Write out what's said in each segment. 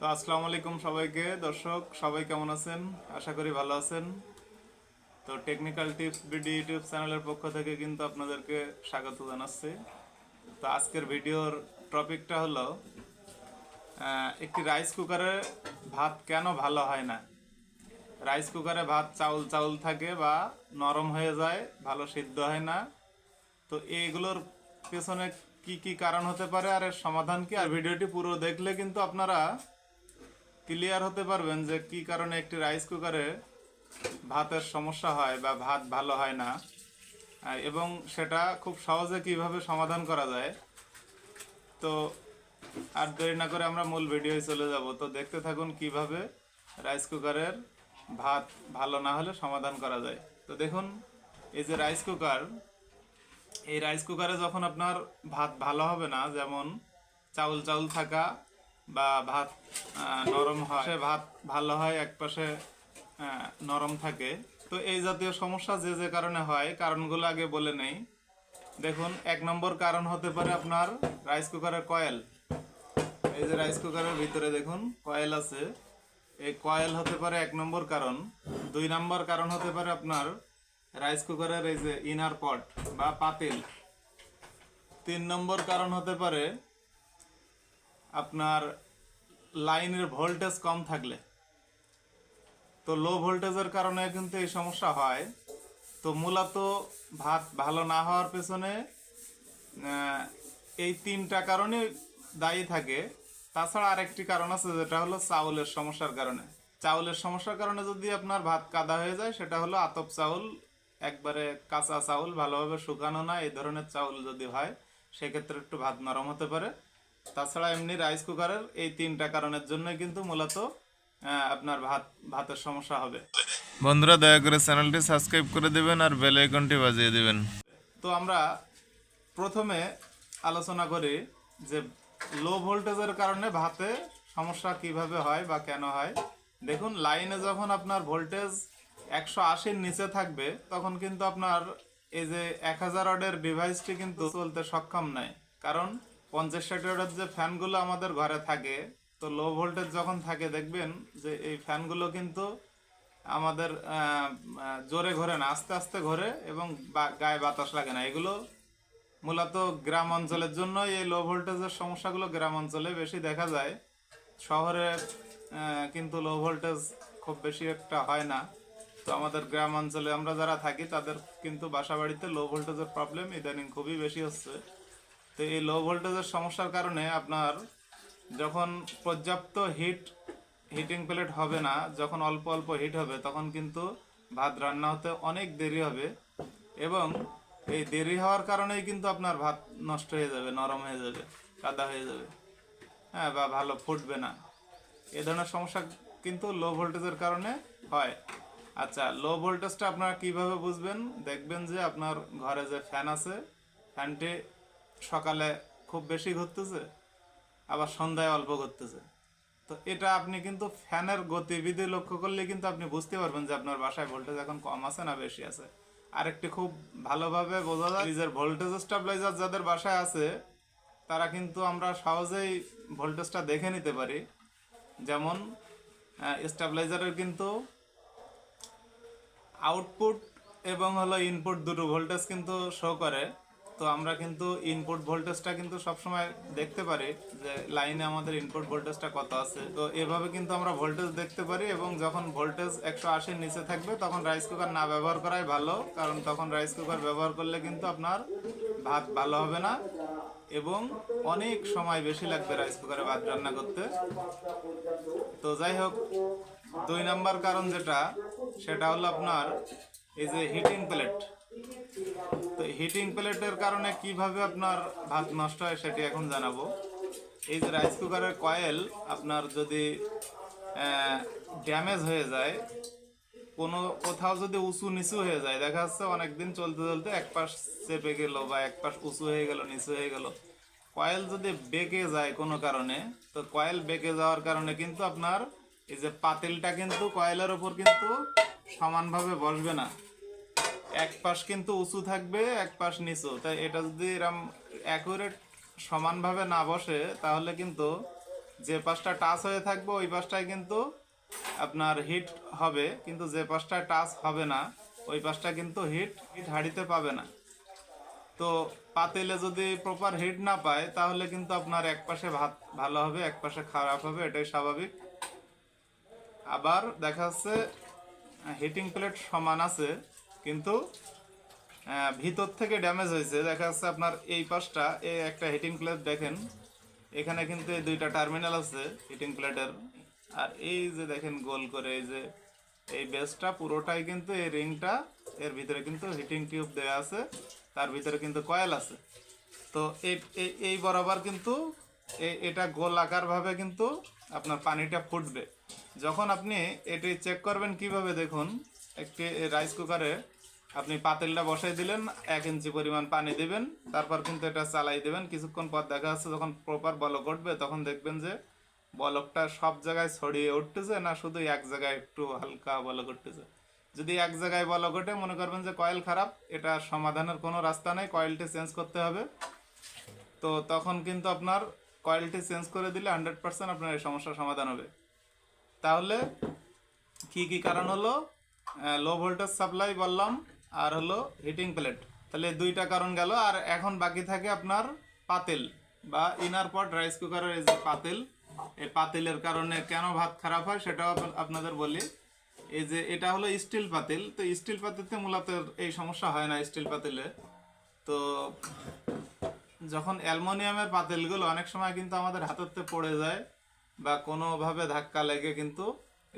তো আসসালামু আলাইকুম সবাইকে। দর্শক, সবাই কেমন আছেন? আশা করি ভালো আছেন। তো টেকনিক্যাল টিপস বিডি ইউটিউব চ্যানেলের পক্ষ থেকে কিন্তু আপনাদেরকে স্বাগত জানাচ্ছি। তো আজকের ভিডিওর টপিকটা হলো একটি রাইস কুকারে ভাত কেন ভালো হয় না? রাইস কুকারে ভাত চাউল চাউল থাকে বা নরম হয়ে যায়, ভালো সিদ্ধ হয় না। তো এইগুলোর পেছনে কি কি কারণ হতে পারে, আর এর সমাধান কি? আর ভিডিওটি পুরো দেখলে কিন্তু আপনারা ক্লিয়ার হতে পারবেন যে কি কারণে একটি রাইস কুকারে ভাতের সমস্যা হয় বা ভাত ভালো হয় না। এবং সেটা খুব সহজে কীভাবে সমাধান করা যায়। তো আর দেরি না করে আমরা মূল ভিডিওয় চলে যাব। তো দেখতে থাকুন কীভাবে রাইস কুকারের ভাত ভালো না হলে সমাধান করা যায়। তো দেখুন, এই যে রাইস কুকার এই রাইস কুকারে যখন আপনার ভাত ভালো হবে না, যেমন চাউল চাউল থাকা বা ভাত নরম হয়। সে ভাত ভালো হয় একপাশে আহ, নরম থাকে। তো এই জাতীয় সমস্যা যে যে কারণে হয় কারণগুলো আগে বলে নেই। দেখুন এক নম্বর কারণ হতে পারে আপনার রাইস কুকারের কয়েল। এই যে রাইস কুকারের ভিতরে দেখুন কয়েল আছে। এই কয়েল হতে পারে এক নম্বর কারণ। দুই নম্বর কারণ হতে পারে আপনার রাইস কুকারের এই যে ইনার পট বা পাতিল। তিন নম্বর কারণ হতে পারে আপনার লাইনের ভোল্টেজ কম থাকলে। তো লো ভোল্টেজের কারণে কিন্তু এই সমস্যা হয়। তো মূলত ভাত ভালো না হওয়ার পেছনে এই তিনটা কারণে দায়ী থাকে। তাছাড়া আরেকটি কারণ আছে যেটা হলো চাউলের সমস্যার কারণে। চাউলের সমস্যার কারণে যদি আপনার ভাত কাদা হয়ে যায়, সেটা হলো আতপ চাউল, একবারে কাঁচা চাউল, ভালোভাবে শুকানো না, এই ধরনের চাউল যদি হয়, সেক্ষেত্রে একটু ভাত নরম হতে পারে। তাছাড়া এমনি রাইস কুকারের এই তিনটা কারণের জন্যই কিন্তু মূলত আপনার ভাত ভাতের সমস্যা হবে। বন্ধুরা দয়া করে চ্যানেলটি সাবস্ক্রাইব করে দেবেন আর বেল আইকনটি বাজিয়ে দেবেন। তো আমরা প্রথমে আলোচনা করি যে লো ভোল্টেজের কারণে ভাতে সমস্যা কীভাবে হয় বা কেন হয়। দেখুন লাইনে যখন আপনার ভোল্টেজ একশো আশির নিচে থাকবে তখন কিন্তু আপনার এই যে এক হাজার অর্ডের ডিভাইসটি কিন্তু চলতে সক্ষম নয় কারণ পঞ্চাশ ষাট অর্ডের যে ফ্যানগুলো আমাদের ঘরে থাকে, তো লো ভোল্টেজ যখন থাকে, দেখবেন যে এই ফ্যানগুলো কিন্তু আমাদের জোরে ঘোরে না, আস্তে আস্তে ঘোরে এবং গায়ে বাতাস লাগে না। এগুলো মূলত গ্রাম অঞ্চলের জন্য এই লো ভোল্টেজের সমস্যাগুলো গ্রাম অঞ্চলে বেশি দেখা যায়। শহরে কিন্তু লো ভোল্টেজ খুব বেশি একটা হয় না। তো আমাদের গ্রাম অঞ্চলে আমরা যারা থাকি, তাদের কিন্তু বাসা বাড়িতে লো ভোল্টেজের প্রবলেম ইদানিং খুবই বেশি হচ্ছে। তো এই লো ভোল্টেজের সমস্যার কারণে আপনার যখন পর্যাপ্ত হিট হিটিং প্লেট হবে না, যখন অল্প অল্প হিট হবে, তখন কিন্তু ভাত রান্না হতে অনেক দেরি হবে এবং এই দেরি হওয়ার কারণেই কিন্তু আপনার ভাত নষ্ট হয়ে যাবে, নরম হয়ে যাবে, কাদা হয়ে যাবে হ্যাঁ বা ভালো ফুটবে না। এ ধরনের সমস্যা কিন্তু লো ভোল্টেজের কারণে হয়। আচ্ছা লো ভোল্টেজটা আপনারা কীভাবে বুঝবেন? দেখবেন যে আপনার ঘরে যে ফ্যান আছে ফ্যানটি সকালে খুব বেশি ঘুরতেছে, আবার সন্ধ্যায় অল্প ঘুরতেছে। তো এটা আপনি কিন্তু ফ্যানের গতিবিধি লক্ষ্য করলে কিন্তু আপনি বুঝতে পারবেন যে আপনার বাসায় ভোল্টেজ এখন কম আছে না বেশি আছে। আরেকটি খুব ভালোভাবে বোঝা যায়, নিজের ভোল্টেজ স্টাবলাইজার যাদের বাসায় আছে, তারা কিন্তু আমরা সহজেই ভোল্টেজটা দেখে নিতে পারি। যেমন স্টাবলাইজারের কিন্তু আউটপুট এবং হলো ইনপুট দুটো ভোল্টেজ কিন্তু শো করে। তো আমরা কিন্তু ইনপুট ভোল্টেজটা কিন্তু সবসময় দেখতে পারি যে লাইনে আমাদের ইনপুট ভোল্টেজটা কত আছে। তো এভাবে কিন্তু আমরা ভোল্টেজ দেখতে পারি এবং যখন ভোল্টেজ একশো আশির নিচে থাকবে, তখন রাইস কুকার না ব্যবহার করাই ভালো, কারণ তখন রাইস কুকার ব্যবহার করলে কিন্তু আপনার ভাত ভালো হবে না এবং অনেক সময় বেশি লাগবে রাইস কুকারে ভাত রান্না করতে। তো যাই হোক, দুই নাম্বার কারণ যেটা, সেটা হলো আপনার এই যে হিটিং প্লেট তো হিটিং প্লেটের কারণে কীভাবে আপনার ভাত নষ্ট হয় সেটি এখন জানাব। এই যে রাইস কুকারের কয়েল আপনার যদি ড্যামেজ হয়ে যায়, কোনো কোথাও যদি উঁচু নিচু হয়ে যায়, দেখা যাচ্ছে অনেকদিন চলতে চলতে এক পাশ চেপে গেল বা এক পাশ উঁচু হয়ে গেল, নিচু হয়ে গেল। কয়েল যদি বেঁকে যায় কোনো কারণে, তো কয়েল বেঁকে যাওয়ার কারণে কিন্তু আপনার এই যে পাতিলটা কিন্তু কয়েলের ওপর কিন্তু সমানভাবে বসবে না। এক পাশ কিন্তু উঁচু থাকবে, এক পাশ নিচু। তাই এটা যদি এরম অ্যাকুরেট সমানভাবে না বসে, তাহলে কিন্তু যে পাশটা টাচ হয়ে থাকবে, ওই পাশটায় কিন্তু আপনার হিট হবে। কিন্তু যে পাশটায় টাচ হবে না, ওই পাশটা কিন্তু হিট হিট হাঁড়িতে পাবে না। তো পাতিলে যদি প্রপার হিট না পায়, তাহলে কিন্তু আপনার এক পাশে ভাত ভালো হবে, এক পাশে খারাপ হবে, এটাই স্বাভাবিক। আবার দেখা যাচ্ছে হিটিং প্লেট সমান আছে। কিন্তু ভিতর থেকে ড্যামেজ হয়েছে। দেখা যাচ্ছে আপনার এই পাশটা, এই একটা হিটিং প্লেট দেখেন। এখানে কিন্তু এই দুইটা টার্মিনাল আছে হিটিং প্লেটের আর এই যে দেখেন গোল করে, এই যে এই বেসটা পুরোটাই কিন্তু এই রিংটা এর ভিতরে কিন্তু হিটিং টিউব দেওয়া আছে। তার ভিতরে কিন্তু কয়েল আছে। তো এই, এই- বরাবর কিন্তু এটা গোল আকারভাবে কিন্তু আপনার পানিটা ফুটবে। যখন আপনি এটি চেক করবেন কীভাবে দেখুন একটি রাইস কুকারে আপনি পাতিলটা বসাই দিলেন, এক ইঞ্চি পরিমাণ পানি দিবেন, তারপর কিন্তু এটা চালাই দিবেন। কিছুক্ষণ পর দেখা যাচ্ছে যখন প্রপার বলক উঠবে, তখন দেখবেন যে বলকটা সব জায়গায় ছড়িয়ে উঠতেছে না, শুধু এক জায়গায় একটু হালকা বলক উঠতেছে। যদি এক জায়গায় বলক ওঠে, মনে করবেন যে কয়েল খারাপ, এটা সমাধানের কোনো রাস্তা নেই কয়েলটি চেঞ্জ করতে হবে। তো তখন কিন্তু আপনার কয়েলটি চেঞ্জ করে দিলে হান্ড্রেড পার্সেন্ট আপনার এই সমস্যার সমাধান হবে। তাহলে কি কি কারণ হলো? লো ভোল্টেজ সাপ্লাই বললাম, আর হলো হিটিং প্লেট তাহলে দুইটা কারণ গেল, আর এখন বাকি থাকে আপনার পাতিল বা ইনার পট রাইস কুকারের এই যে পাতিল। এই পাতিলের কারণে কেন ভাত খারাপ হয় সেটাও আপনাদের বলি। এই যে এটা হলো স্টিল পাতিল, তো স্টিল পাতিলতে মূলত এই সমস্যা হয় না স্টিল পাতিলে। তো যখন অ্যালমোনিয়ামের পাতিলগুলো অনেক সময় কিন্তু আমাদের হাতেতে পড়ে যায় বা কোনোভাবে ধাক্কা লেগে কিন্তু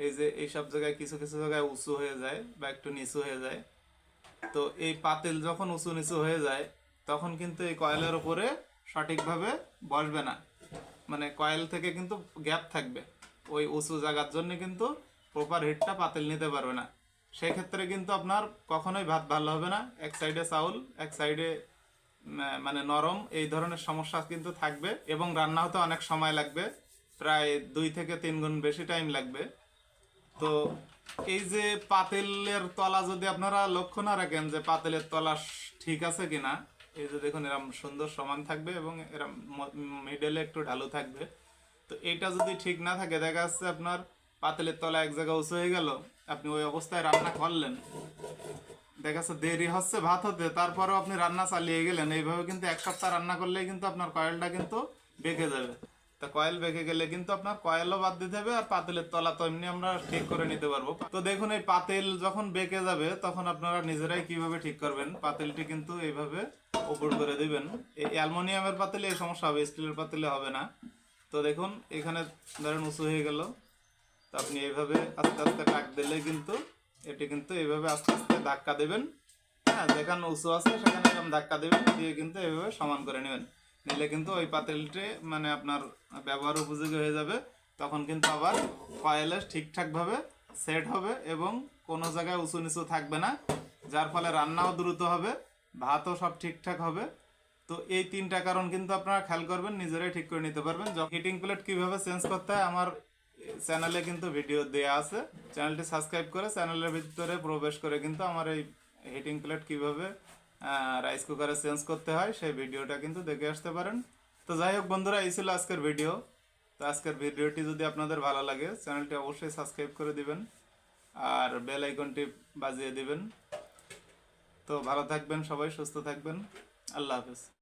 এই যে এইসব জায়গায় কিছু কিছু জায়গায় উঁচু হয়ে যায় বা একটু নিচু হয়ে যায়। তো এই পাতিল যখন উঁচু নিচু হয়ে যায়, তখন কিন্তু এই কয়েলের উপরে সঠিকভাবে বসবে না। মানে কয়েল থেকে কিন্তু গ্যাপ থাকবে। ওই উঁচু জায়গার জন্য কিন্তু প্রপার হিটটা পাতিল নিতে পারবে না। সেক্ষেত্রে কিন্তু আপনার কখনোই ভাত ভালো হবে না। এক সাইডে চাউল, এক সাইডে মানে নরম, এই ধরনের সমস্যা কিন্তু থাকবে এবং রান্না হতে অনেক সময় লাগবে। প্রায় দুই থেকে তিন গুণ বেশি টাইম লাগবে। তো এই যে পাতেলের তলা যদি আপনারা লক্ষ্য না রাখেন যে পাতেলের তলা ঠিক আছে কিনা, এই যে দেখুন এরম সুন্দর সমান থাকবে এবং এরম মিডলে একটু ঢালু থাকবে। তো এটা যদি ঠিক না থাকে, দেখা যাচ্ছে আপনার পাতেলের তলা এক জায়গায় উঁচু হয়ে গেল, আপনি ওই অবস্থায় রান্না করলেন। দেখা যাচ্ছে দেরি হচ্ছে ভাত হতে, তারপরেও আপনি রান্না চালিয়ে গেলেন। এইভাবে কিন্তু এক সপ্তাহ রান্না করলেই কিন্তু আপনার কয়েলটা কিন্তু বেঁকে যাবে। তা কয়েল বেঁকে গেলে কিন্তু আপনার কয়েলও বাদ দিতে হবে আর পাতিলের তলা তো এমনি আমরা ঠিক করে নিতে পারব। তো দেখুন, এই পাতিল যখন বেঁকে যাবে, তখন আপনারা নিজেরাই কীভাবে ঠিক করবেন? পাতিলটি কিন্তু এইভাবে উপর করে দিবেন। এই অ্যালমোনিয়ামের পাতিলে এই সমস্যা হবে, স্টিলের পাতিলে হবে না। তো দেখুন, এখানে ধরেন উঁচু হয়ে গেল। তো আপনি এইভাবে আস্তে আস্তে টাক দিলে কিন্তু এটি কিন্তু এইভাবে আস্তে আস্তে ধাক্কা দেবেন। হ্যাঁ যেখানে উঁচু আছে সেখানে ধাক্কা দেবেন, দিয়ে কিন্তু এইভাবে সমান করে নেবেন। নিলে কিন্তু ওই পাতিলটি মানে আপনার ব্যবহার উপযোগী হয়ে যাবে। তখন কিন্তু আবার কয়েলে ঠিকঠাকভাবে সেট হবে এবং কোনো জায়গায় উঁচু নিচু থাকবে না, যার ফলে রান্নাও দ্রুত হবে, ভাতও সব ঠিকঠাক হবে। তো এই তিনটা কারণ কিন্তু আপনারা খেয়াল করবেন, নিজেরাই ঠিক করে নিতে পারবেন। হিটিং প্লেট কীভাবে চেঞ্জ করতে হয়, আমার চ্যানেলে কিন্তু ভিডিও দেয়া আছে। চ্যানেলটি সাবস্ক্রাইব করে চ্যানেলের ভিতরে প্রবেশ করে কিন্তু আমার এই হিটিং প্লেট কীভাবে রাইস কুকারে চেঞ্জ করতে হয়, সেই ভিডিওটা কিন্তু দেখে আসতে পারেন। তো যাই হোক বন্ধুরা, এই ছিল আজকের ভিডিও তো আজকের ভিডিওটি যদি আপনাদের ভালো লাগে চ্যানেলটি অবশ্যই সাবস্ক্রাইব করে দিবেন আর বেল আইকনটি বাজিয়ে দিবেন। তো ভালো থাকবেন সবাই, সুস্থ থাকবেন। আল্লাহ হাফেজ।